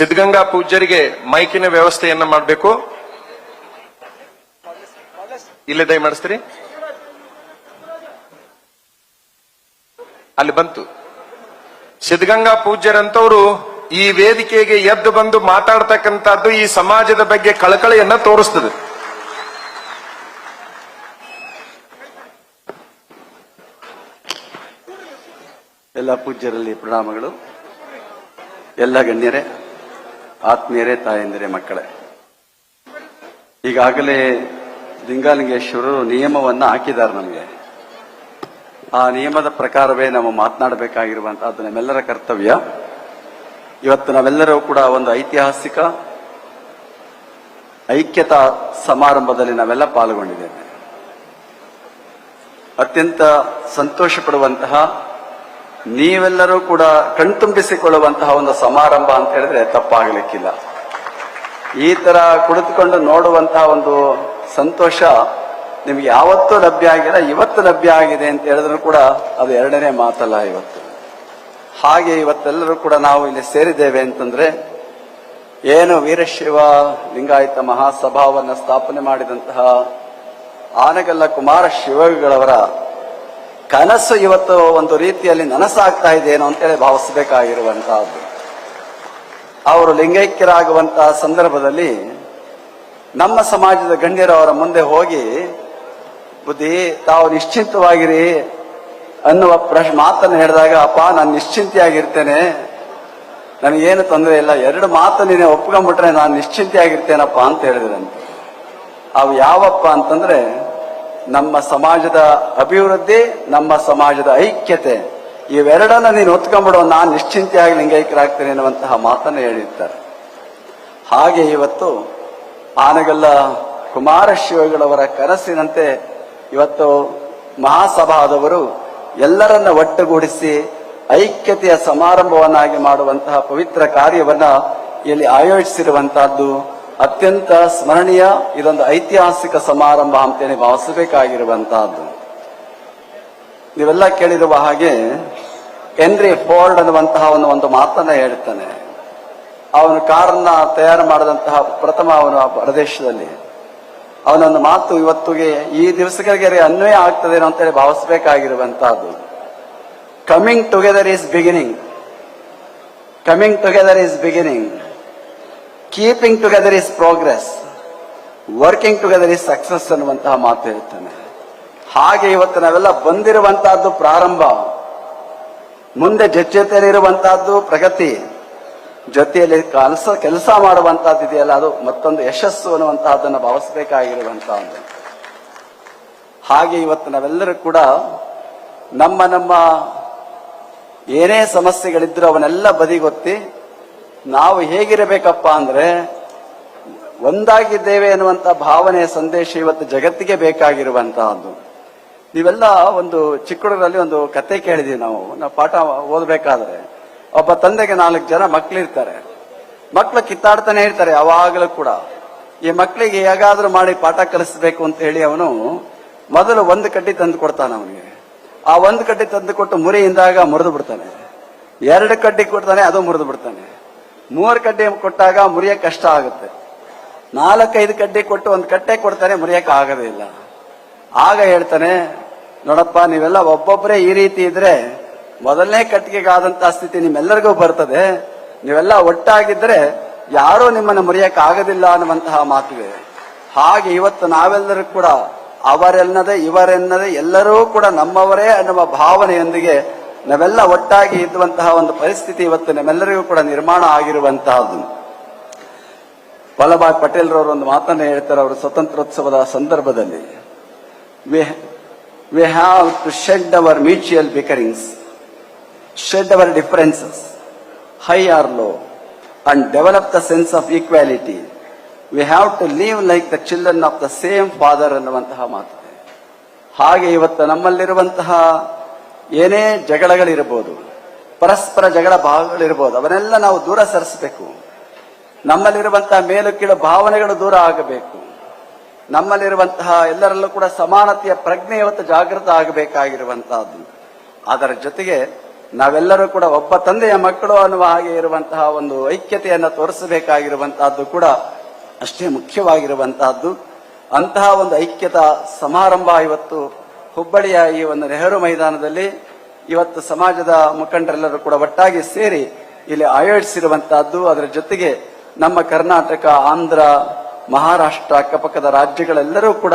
ಸಿದ್ಧಗಂಗಾ ಪೂಜ್ಯರಿಗೆ ಮೈಕಿನ ವ್ಯವಸ್ಥೆಯನ್ನ ಮಾಡಬೇಕು. ಇಲ್ಲೇ ದಯ ಮಾಡಿಸ್ತೀರಿ? ಅಲ್ಲಿ ಬಂತು. ಸಿದ್ಧಗಂಗಾ ಪೂಜ್ಯರಂತವರು ಈ ವೇದಿಕೆಗೆ ಎದ್ದು ಬಂದು ಮಾತಾಡ್ತಕ್ಕಂಥದ್ದು ಈ ಸಮಾಜದ ಬಗ್ಗೆ ಕಳಕಳಿಯನ್ನ ತೋರಿಸ್ತದೆ. ಎಲ್ಲ ಪೂಜ್ಯರಲ್ಲಿ ಪ್ರಣಾಮಗಳು. ಎಲ್ಲ ಗಣ್ಯರೇ. ಆತ್ಮೀಯರೇ, ತಾಯಂದಿರೇ, ಮಕ್ಕಳೇ. ಈಗಾಗಲೇ ಲಿಂಗಾಲಿಂಗೇಶ್ವರರು ನಿಯಮವನ್ನ ಹಾಕಿದ್ದಾರೆ ನಮಗೆ. ಆ ನಿಯಮದ ಪ್ರಕಾರವೇ ನಾವು ಮಾತನಾಡಬೇಕಾಗಿರುವಂತಹದ್ದು ನಮ್ಮೆಲ್ಲರ ಕರ್ತವ್ಯ. ಇವತ್ತು ನಾವೆಲ್ಲರೂ ಕೂಡ ಒಂದು ಐತಿಹಾಸಿಕ ಐಕ್ಯತಾ ಸಮಾರಂಭದಲ್ಲಿ ನಾವೆಲ್ಲ ಪಾಲ್ಗೊಂಡಿದ್ದೇವೆ. ಅತ್ಯಂತ ಸಂತೋಷ ಪಡುವಂತಹ ನೀವೆಲ್ಲರೂ ಕೂಡ ಕಣ್ತುಂಬಿಸಿಕೊಳ್ಳುವಂತಹ ಒಂದು ಸಮಾರಂಭ ಅಂತ ಹೇಳಿದ್ರೆ ತಪ್ಪಾಗಲಿಕ್ಕಿಲ್ಲ. ಈ ತರ ಕುಳಿತುಕೊಂಡು ನೋಡುವಂತಹ ಒಂದು ಸಂತೋಷ ನಿಮ್ಗೆ ಯಾವತ್ತೂ ಲಭ್ಯ ಆಗಿಲ್ಲ, ಇವತ್ತು ಲಭ್ಯ ಆಗಿದೆ ಅಂತ ಹೇಳಿದ್ರು ಕೂಡ ಅದು ಎರಡನೇ ಮಾತಲ್ಲ ಇವತ್ತು. ಹಾಗೆ ಇವತ್ತೆಲ್ಲರೂ ಕೂಡ ನಾವು ಇಲ್ಲಿ ಸೇರಿದ್ದೇವೆ ಅಂತಂದ್ರೆ, ಏನು ವೀರಶೈವ ಲಿಂಗಾಯತ ಮಹಾಸಭಾವನ್ನ ಸ್ಥಾಪನೆ ಮಾಡಿದಂತಹ ಆನಗಲ್ಲ ಕುಮಾರ ಶಿವಗಳವರ ಕನಸು ಇವತ್ತು ಒಂದು ರೀತಿಯಲ್ಲಿ ನನಸಾಗ್ತಾ ಇದೇನೋ ಅಂತೇಳಿ ಭಾವಿಸಬೇಕಾಗಿರುವಂತಹದ್ದು ಅವರು ಲಿಂಗೈಕ್ಯರಾಗುವಂತಹ ಸಂದರ್ಭದಲ್ಲಿ ನಮ್ಮ ಸಮಾಜದ ಗಣ್ಯರು ಅವರ ಮುಂದೆ ಹೋಗಿ, ಬುದ್ಧಿ, ತಾವು ನಿಶ್ಚಿಂತವಾಗಿರಿ ಅನ್ನುವ ಪ್ರಶ್ನೆ ಮಾತನ್ನು ಹೇಳಿದಾಗ, ಅಪ್ಪ, ನಾನು ನಿಶ್ಚಿಂತೆಯಾಗಿರ್ತೇನೆ. ನನಗೇನು ತೊಂದರೆ ಇಲ್ಲ. ಎರಡು ಮಾತು ನೀನೆ ಒಪ್ಕೊಂಡ್ಬಿಟ್ರೆ ನಾನು ನಿಶ್ಚಿಂತೆಯಾಗಿರ್ತೇನಪ್ಪ ಅಂತ ಹೇಳಿದ್ರಂತೆ. ಅವು ಯಾವಪ್ಪ ಅಂತಂದ್ರೆ ನಮ್ಮ ಸಮಾಜದ ಅಭಿವೃದ್ಧಿ, ನಮ್ಮ ಸಮಾಜದ ಐಕ್ಯತೆ, ಇವೆರಡನ್ನ ನೀನು ಹೊತ್ಕೊಂಡ್ಬಿಡೋ ನಾನು ನಿಶ್ಚಿಂತೆಯಾಗಿ ಲಿಂಗೈಕ್ಯರಾಗ್ತೇನೆ ಎನ್ನುವಂತಹ ಮಾತನ್ನು ಹೇಳಿರ್ತಾರೆ. ಹಾಗೆ ಇವತ್ತು ಆನಗಲ್ಲ ಕುಮಾರಶಿವಗಳವರ ಕನಸಿನಂತೆ ಇವತ್ತು ಮಹಾಸಭಾದವರು ಎಲ್ಲರನ್ನ ಒಟ್ಟುಗೂಡಿಸಿ ಐಕ್ಯತೆಯ ಸಮಾರಂಭವನ್ನಾಗಿ ಮಾಡುವಂತಹ ಪವಿತ್ರ ಕಾರ್ಯವನ್ನ ಇಲ್ಲಿ ಆಯೋಜಿಸಿರುವಂತಹದ್ದು ಅತ್ಯಂತ ಸ್ಮರಣೀಯ ಇದೊಂದು ಐತಿಹಾಸಿಕ ಸಮಾರಂಭ ಅಂತೇಳಿ ಭಾವಿಸಬೇಕಾಗಿರುವಂತಹದ್ದು ನೀವೆಲ್ಲ ಕೇಳಿರುವ ಹಾಗೆ ಹೆನ್ರಿ ಫೋರ್ಡ್ ಅನ್ನುವಂತಹ ಒಂದು ಒಂದು ಮಾತನ್ನ ಹೇಳ್ತಾನೆ. ಅವನು ಕಾರನ್ನ ತಯಾರು ಮಾಡಿದಂತಹ ಪ್ರಥಮ ಅವನು ಪ್ರದೇಶದಲ್ಲಿ. ಅವನೊಂದು ಮಾತು ಇವತ್ತಿಗೆ ಈ ದಿವಸಗಳಿಗೆ ಅನ್ವಯ ಆಗ್ತದೇನೋ ಅಂತೇಳಿ ಭಾವಿಸಬೇಕಾಗಿರುವಂತಹದ್ದು coming together is beginning coming together is beginning keeping together is progress working together is success ಅನ್ನುವಂತಹ ಮಾತು ಹೇಳ್ತಾನೆ ಹಾಗೆ ಇವತ್ತು ನಾವೆಲ್ಲ ಬಂದಿರುವಂತಹದ್ದು ಪ್ರಾರಂಭ. ಮುಂದೆ ಜೊತೆಯಲ್ಲಿರುವಂತಹದ್ದು ಪ್ರಗತಿ. ಜೊತೆಯಲ್ಲಿ ಕೆಲಸ ಕೆಲಸ ಮಾಡುವಂತಹದ್ದು ಇದೆಯಲ್ಲ, ಅದು ಮತ್ತೊಂದು ಯಶಸ್ಸು ಅನ್ನುವಂತಹದ್ದನ್ನು ಭಾವಿಸಬೇಕಾಗಿರುವಂತಹದ್ದು ಹಾಗೆ ಇವತ್ತು ನಾವೆಲ್ಲರೂ ಕೂಡ ನಮ್ಮ ನಮ್ಮ ಏನೇ ಸಮಸ್ಯೆಗಳಿದ್ರೂ ಅವನ್ನೆಲ್ಲ ಬದಿಗೊತ್ತಿ ನಾವು ಹೇಗಿರಬೇಕಪ್ಪ ಅಂದ್ರೆ ಒಂದಾಗಿದ್ದೇವೆ ಅನ್ನುವಂತ ಭಾವನೆಯ ಸಂದೇಶ ಇವತ್ತು ಜಗತ್ತಿಗೆ ಬೇಕಾಗಿರುವಂತಹದ್ದು. ನೀವೆಲ್ಲ ಒಂದು ಚಿಕ್ಕ ಹುಡುಗರಲ್ಲಿ ಒಂದು ಕತೆ ಕೇಳಿದೀವಿ ನಾವು. ನಾವು ಪಾಠ ಓದಬೇಕಾದ್ರೆ ಒಬ್ಬ ತಂದೆಗೆ ನಾಲ್ಕು ಜನ ಮಕ್ಕಳಿರ್ತಾರೆ ಮಕ್ಕಳು ಕಿತ್ತಾಡ್ತಾನೆ ಇರ್ತಾರೆ ಯಾವಾಗಲೂ ಕೂಡ. ಈ ಮಕ್ಕಳಿಗೆ ಹೇಗಾದ್ರೂ ಮಾಡಿ ಪಾಠ ಕಲಿಸ್ಬೇಕು ಅಂತ ಹೇಳಿ ಅವನು ಮೊದಲು ಒಂದು ಕಡ್ಡಿ ತಂದು ಕೊಡ್ತಾನೆ ಅವನಿಗೆ. ಆ ಒಂದು ಕಡ್ಡಿ ತಂದು ಕೊಟ್ಟು ಮುರಿಯಿಂದಾಗ ಮುರಿದು ಬಿಡ್ತಾನೆ. ಎರಡು ಕಡ್ಡಿ ಕೊಡ್ತಾನೆ, ಅದು ಮುರಿದು ಬಿಡ್ತಾನೆ. ಮೂರು ಕಡ್ಡಿ ಕೊಟ್ಟಾಗ ಮುರಿಯಕ್ಕೆ ಕಷ್ಟ ಆಗುತ್ತೆ. ನಾಲ್ಕೈದು ಕಡ್ಡಿ ಕೊಟ್ಟು ಒಂದು ಕಟ್ಟೆ ಕೊಡ್ತಾನೆ ಮುರಿಯಕ್ಕೆ ಆಗೋದಿಲ್ಲ ಆಗ ಹೇಳ್ತಾನೆ, ನೋಡಪ್ಪ, ನೀವೆಲ್ಲ ಒಬ್ಬೊಬ್ಬರೇ ಈ ರೀತಿ ಇದ್ರೆ ಮೊದಲನೇ ಕಟ್ಟಿಗೆಗಾದಂತಹ ಸ್ಥಿತಿ ನಿಮ್ಮೆಲ್ಲರಿಗೂ ಬರ್ತದೆ. ನೀವೆಲ್ಲ ಒಟ್ಟಾಗಿದ್ರೆ ಯಾರೂ ನಿಮ್ಮನ್ನು ಮುರಿಯಕ್ಕೆ ಆಗೋದಿಲ್ಲ ಅನ್ನುವಂತಹ ಮಾತಿದೆ ಹಾಗೆ ಇವತ್ತು ನಾವೆಲ್ಲರೂ ಕೂಡ ಅವರೆನ್ನದೆ ಇವರೆನ್ನದೆ ಎಲ್ಲರೂ ಕೂಡ ನಮ್ಮವರೇ ಅನ್ನುವ ಭಾವನೆಯೊಂದಿಗೆ ನಾವೆಲ್ಲ ಒಟ್ಟಾಗಿ ಇದ್ದುವಂತಹ ಒಂದು ಪರಿಸ್ಥಿತಿ ಇವತ್ತು ನಮ್ಮೆಲ್ಲರಿಗೂ ಕೂಡ ನಿರ್ಮಾಣ ಆಗಿರುವಂತಹದ್ದು. ವಲ್ಲಭಾಯ್ ಪಟೇಲ್ರವರು ಒಂದು ಮಾತನ್ನ ಹೇಳ್ತಾರೆ, ಅವರು ಸ್ವತಂತ್ರೋತ್ಸವದ ಸಂದರ್ಭದಲ್ಲಿ. We have to shed our mutual bickerings shed our differences high or low and develop the sense of equality we have to live like the children of the same father ಅನ್ನುವಂತಹ ಮಾತು. ಹಾಗೆ ಇವತ್ತು ನಮ್ಮಲ್ಲಿರುವಂತಹ ಏನೇ ಜಗಳಗಳಿರಬಹುದು ಪರಸ್ಪರ ಜಗಳ ಭಾವಗಳಿರ್ಬೋದು, ಅವನ್ನೆಲ್ಲ ನಾವು ದೂರ ಸರಿಸಬೇಕು. ನಮ್ಮಲ್ಲಿರುವಂತಹ ಮೇಲು ಕೀಳು ಭಾವನೆಗಳು ದೂರ ಆಗಬೇಕು. ನಮ್ಮಲ್ಲಿರುವಂತಹ ಎಲ್ಲರಲ್ಲೂ ಕೂಡ ಸಮಾನತೆಯ ಪ್ರಜ್ಞೆ ಇವತ್ತು ಜಾಗೃತ ಆಗಬೇಕಾಗಿರುವಂತಹದ್ದು. ಅದರ ಜೊತೆಗೆ ನಾವೆಲ್ಲರೂ ಕೂಡ ಒಬ್ಬ ತಂದೆಯ ಮಕ್ಕಳು ಅನ್ನುವ ಹಾಗೆ ಇರುವಂತಹ ಒಂದು ಐಕ್ಯತೆಯನ್ನು ತೋರಿಸಬೇಕಾಗಿರುವಂತಹದ್ದು ಕೂಡ ಅಷ್ಟೇ ಮುಖ್ಯವಾಗಿರುವಂತಹದ್ದು. ಅಂತಹ ಒಂದು ಐಕ್ಯತಾ ಸಮಾರಂಭ ಇವತ್ತು ಹುಬ್ಬಳ್ಳಿಯ ಈ ಒಂದು ನೆಹರು ಮೈದಾನದಲ್ಲಿ ಇವತ್ತು ಸಮಾಜದ ಮುಖಂಡರೆಲ್ಲರೂ ಕೂಡ ಒಟ್ಟಾಗಿ ಸೇರಿ ಇಲ್ಲಿ ಆಯೋಜಿಸಿರುವಂತಹದ್ದು. ಅದರ ಜೊತೆಗೆ ನಮ್ಮ ಕರ್ನಾಟಕ, ಆಂಧ್ರ, ಮಹಾರಾಷ್ಟ್ರ ಅಕ್ಕಪಕ್ಕದ ರಾಜ್ಯಗಳೆಲ್ಲರೂ ಕೂಡ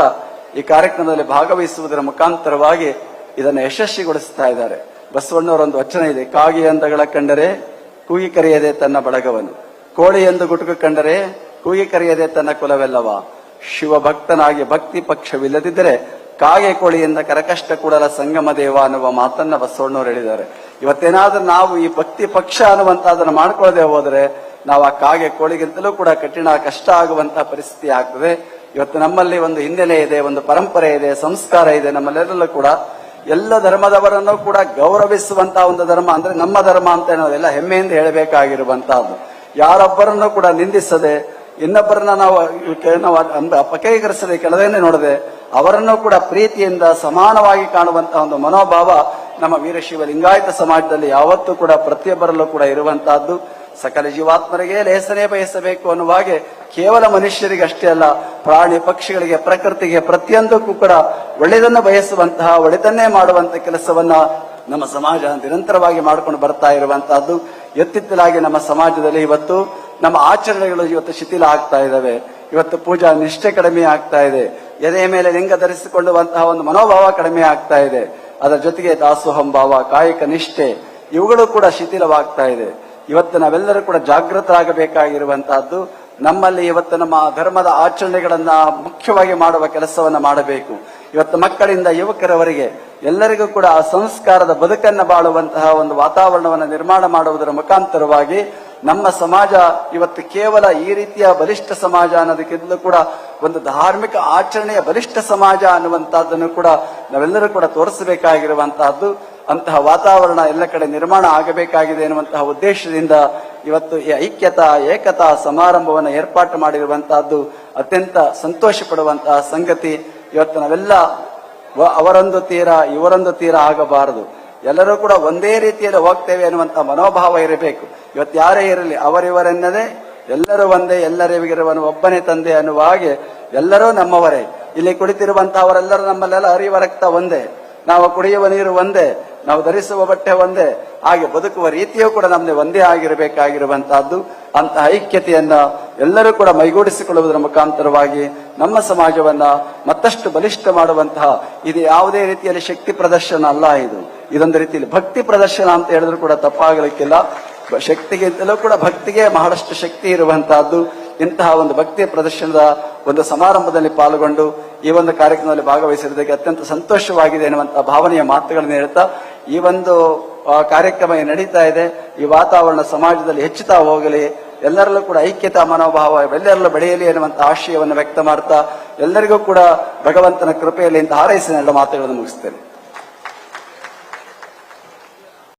ಈ ಕಾರ್ಯಕ್ರಮದಲ್ಲಿ ಭಾಗವಹಿಸುವುದರ ಮುಖಾಂತರವಾಗಿ ಇದನ್ನು ಯಶಸ್ವಿಗೊಳಿಸ್ತಾ ಇದ್ದಾರೆ. ಬಸವಣ್ಣವರೊಂದು ವಚನ ಇದೆ. ಕಾಗಿ ಅಂದಗಳ ಕಂಡರೆ ಕೂಗಿ ಕರೆಯದೆ ತನ್ನ ಬಳಗವನು. ಕೋಳಿ ಎಂದು ಗುಟುಕು ಕಂಡರೆ ಕೂಗಿ ಕರೆಯದೆ ತನ್ನ ಕುಲವೆಲ್ಲವ. ಶಿವಭಕ್ತನಾಗಿ ಭಕ್ತಿ ಪಕ್ಷವಿಲ್ಲದಿದ್ದರೆ ಕಾಗೆ ಕೋಳಿಯಿಂದ ಕರಕಷ್ಟ ಕೂಡಲ ಸಂಗಮ ದೇವ ಅನ್ನುವ ಮಾತನ್ನ ಬಸವಣ್ಣವ್ರು ಹೇಳಿದ್ದಾರೆ. ಇವತ್ತೇನಾದ್ರೂ ನಾವು ಈ ಭಕ್ತಿ ಪಕ್ಷ ಅನ್ನುವಂತಹದನ್ನ ಮಾಡ್ಕೊಳ್ಳದೆ ಹೋದ್ರೆ ನಾವು ಆ ಕಾಗೆ ಕೋಳಿಗಿಂತಲೂ ಕೂಡ ಕಠಿಣ ಕಷ್ಟ ಆಗುವಂತಹ ಪರಿಸ್ಥಿತಿ ಆಗ್ತದೆ. ಇವತ್ತು ನಮ್ಮಲ್ಲಿ ಒಂದು ಹಿನ್ನೆಲೆ ಇದೆ, ಒಂದು ಪರಂಪರೆ ಇದೆ, ಸಂಸ್ಕಾರ ಇದೆ, ನಮ್ಮಲ್ಲೆಲ್ಲರೂ ಕೂಡ ಎಲ್ಲ ಧರ್ಮದವರನ್ನು ಕೂಡ ಗೌರವಿಸುವಂತಹ ಒಂದು ಧರ್ಮ, ಅಂದ್ರೆ ನಮ್ಮ ಧರ್ಮ ಅಂತ ಅನ್ನೋದೆಲ್ಲ ಹೆಮ್ಮೆಯಿಂದ ಹೇಳಬೇಕಾಗಿರುವಂತಹದ್ದು ಯಾರೊಬ್ಬರನ್ನು ಕೂಡ ನಿಂದಿಸದೆ ಇನ್ನೊಬ್ಬರನ್ನ ನಾವು ಅಂದ್ರೆ ಅಪಕೀಕರಿಸದೆ ಕೆಲವೇನೆ ನೋಡದೆ ಅವರನ್ನು ಕೂಡ ಪ್ರೀತಿಯಿಂದ ಸಮಾನವಾಗಿ ಕಾಣುವಂತಹ ಒಂದು ಮನೋಭಾವ ನಮ್ಮ ವೀರಶಿವ ಲಿಂಗಾಯತ ಸಮಾಜದಲ್ಲಿ ಯಾವತ್ತೂ ಕೂಡ ಪ್ರತಿಯೊಬ್ಬರಲ್ಲೂ ಕೂಡ ಇರುವಂತಹದ್ದು. ಸಕಲ ಜೀವಾತ್ಮರಿಗೆ ಲೇಸನೆ ಬಯಸಬೇಕು ಅನ್ನುವ ಹಾಗೆ ಕೇವಲ ಮನುಷ್ಯರಿಗೆ ಅಷ್ಟೇ ಅಲ್ಲ, ಪ್ರಾಣಿ ಪಕ್ಷಿಗಳಿಗೆ, ಪ್ರಕೃತಿಗೆ ಪ್ರತಿಯೊಂದಕ್ಕೂ ಕೂಡ ಒಳ್ಳೆಯದನ್ನು ಬಯಸುವಂತಹ ಒಳಿತನ್ನೇ ಮಾಡುವಂತ ಕೆಲಸವನ್ನ ನಮ್ಮ ಸಮಾಜ ನಿರಂತರವಾಗಿ ಮಾಡ್ಕೊಂಡು ಬರ್ತಾ ಇರುವಂತಹದ್ದು. ಎತ್ತಿತ್ತಲಾಗಿ ನಮ್ಮ ಸಮಾಜದಲ್ಲಿ ಇವತ್ತು ನಮ್ಮ ಆಚರಣೆಗಳು ಇವತ್ತು ಶಿಥಿಲ ಆಗ್ತಾ ಇದ್ದಾವೆ. ಇವತ್ತು ಪೂಜಾ ನಿಷ್ಠೆ ಕಡಿಮೆ ಆಗ್ತಾ ಇದೆ. ಎದೆಯ ಮೇಲೆ ಲಿಂಗ ಧರಿಸಿಕೊಳ್ಳುವಂತಹ ಒಂದು ಮನೋಭಾವ ಕಡಿಮೆ ಆಗ್ತಾ ಇದೆ. ಅದರ ಜೊತೆಗೆ ದಾಸೋಹಂ ಭಾವ, ಕಾಯಕ ನಿಷ್ಠೆ, ಇವುಗಳು ಕೂಡ ಶಿಥಿಲವಾಗ್ತಾ ಇದೆ. ಇವತ್ತು ನಾವೆಲ್ಲರೂ ಕೂಡ ಜಾಗೃತರಾಗಬೇಕಾಗಿರುವಂತಹದ್ದು, ನಮ್ಮಲ್ಲಿ ಇವತ್ತು ನಮ್ಮ ಧರ್ಮದ ಆಚರಣೆಗಳನ್ನ ಮುಖ್ಯವಾಗಿ ಮಾಡುವ ಕೆಲಸವನ್ನ ಮಾಡಬೇಕು. ಇವತ್ತು ಮಕ್ಕಳಿಂದ ಯುವಕರವರೆಗೆ ಎಲ್ಲರಿಗೂ ಕೂಡ ಆ ಸಂಸ್ಕಾರದ ಬದುಕನ್ನು ಬಾಳುವಂತಹ ಒಂದು ವಾತಾವರಣವನ್ನು ನಿರ್ಮಾಣ ಮಾಡುವುದರ ಮುಖಾಂತರವಾಗಿ ನಮ್ಮ ಸಮಾಜ ಇವತ್ತು ಕೇವಲ ಈ ರೀತಿಯ ಬಲಿಷ್ಠ ಸಮಾಜ ಅನ್ನೋದಕ್ಕಿಂತಲೂ ಕೂಡ ಒಂದು ಧಾರ್ಮಿಕ ಆಚರಣೆಯ ಬಲಿಷ್ಠ ಸಮಾಜ ಅನ್ನುವಂತಹದ್ದನ್ನು ಕೂಡ ನಾವೆಲ್ಲರೂ ಕೂಡ ತೋರಿಸಬೇಕಾಗಿರುವಂತಹದ್ದು. ಅಂತಹ ವಾತಾವರಣ ಎಲ್ಲ ಕಡೆ ನಿರ್ಮಾಣ ಆಗಬೇಕಾಗಿದೆ ಎನ್ನುವಂತಹ ಉದ್ದೇಶದಿಂದ ಇವತ್ತು ಈ ಐಕ್ಯತಾ, ಏಕತಾ ಸಮಾರಂಭವನ್ನು ಏರ್ಪಾಟು ಮಾಡಿರುವಂತಹದ್ದು ಅತ್ಯಂತ ಸಂತೋಷ ಪಡುವಂತಹ ಸಂಗತಿ. ಇವತ್ತು ನಾವೆಲ್ಲ ಅವರೊಂದು ತೀರ, ಇವರೊಂದು ತೀರ ಆಗಬಾರದು. ಎಲ್ಲರೂ ಕೂಡ ಒಂದೇ ರೀತಿಯಲ್ಲಿ ಹೋಗ್ತೇವೆ ಎನ್ನುವಂತಹ ಮನೋಭಾವ ಇರಬೇಕು. ಇವತ್ತು ಯಾರೇ ಇರಲಿ, ಅವರಿವರೆನ್ನದೇ ಎಲ್ಲರೂ ಒಂದೇ, ಎಲ್ಲರಿಗಿರುವನು ಒಬ್ಬನೇ ತಂದೆ ಅನ್ನುವ ಹಾಗೆ ಎಲ್ಲರೂ ನಮ್ಮವರೇ. ಇಲ್ಲಿ ಕುಳಿತಿರುವಂತಹವರೆಲ್ಲರೂ ನಮ್ಮಲ್ಲೆಲ್ಲ ಹರಿಯುವ ರಕ್ತ ಒಂದೇ. ನಾವು ಕುಡಿಯುವ ನೀರು ಒಂದೇ, ನಾವು ಧರಿಸುವ ಬಟ್ಟೆ ಒಂದೇ, ಹಾಗೆ ಬದುಕುವ ರೀತಿಯೂ ಕೂಡ ನಮ್ಮದೇ ಒಂದೇ ಆಗಿರಬೇಕಾಗಿರುವಂತಹದ್ದು. ಅಂತ ಐಕ್ಯತೆಯನ್ನ ಎಲ್ಲರೂ ಕೂಡ ಮೈಗೂಡಿಸಿಕೊಳ್ಳುವುದರ ಮುಖಾಂತರವಾಗಿ ನಮ್ಮ ಸಮಾಜವನ್ನ ಮತ್ತಷ್ಟು ಬಲಿಷ್ಠ ಮಾಡುವಂತಹ ಇದು ಯಾವುದೇ ರೀತಿಯಲ್ಲಿ ಶಕ್ತಿ ಪ್ರದರ್ಶನ ಅಲ್ಲ ಇದು. ಇದೊಂದು ರೀತಿಯಲ್ಲಿ ಭಕ್ತಿ ಪ್ರದರ್ಶನ ಅಂತ ಹೇಳಿದ್ರು ಕೂಡ ತಪ್ಪಾಗಲಿಕ್ಕಿಲ್ಲ. ಶಕ್ತಿಗಿಂತಲೂ ಕೂಡ ಭಕ್ತಿಗೆ ಬಹಳಷ್ಟು ಶಕ್ತಿ ಇರುವಂತಹದ್ದು. ಇಂತಹ ಒಂದು ಭಕ್ತಿ ಪ್ರದರ್ಶನದ ಒಂದು ಸಮಾರಂಭದಲ್ಲಿ ಪಾಲ್ಗೊಂಡು ಈ ಒಂದು ಕಾರ್ಯಕ್ರಮದಲ್ಲಿ ಭಾಗವಹಿಸಿರುವುದಕ್ಕೆ ಅತ್ಯಂತ ಸಂತೋಷವಾಗಿದೆ ಎನ್ನುವಂತಹ ಭಾವನೆಯ ಮಾತುಗಳನ್ನು ಹೇಳ್ತಾ ಈ ಒಂದು ಕಾರ್ಯಕ್ರಮ ನಡೀತಾ ಇದೆ. ಈ ವಾತಾವರಣ ಸಮಾಜದಲ್ಲಿ ಹೆಚ್ಚುತ್ತಾ ಹೋಗಲಿ. ಎಲ್ಲರಲ್ಲೂ ಕೂಡ ಐಕ್ಯತಾ ಮನೋಭಾವ, ಎಲ್ಲರಲ್ಲೂ ಬೆಳೆಯಲಿ ಎನ್ನುವಂತಹ ಆಶಯವನ್ನು ವ್ಯಕ್ತ ಮಾಡ್ತಾ ಎಲ್ಲರಿಗೂ ಕೂಡ ಭಗವಂತನ ಕೃಪೆಯಲ್ಲಿ ಅಂತ ಹಾರೈಸಿ ಮಾತುಗಳನ್ನು ಮುಗಿಸ್ತೇನೆ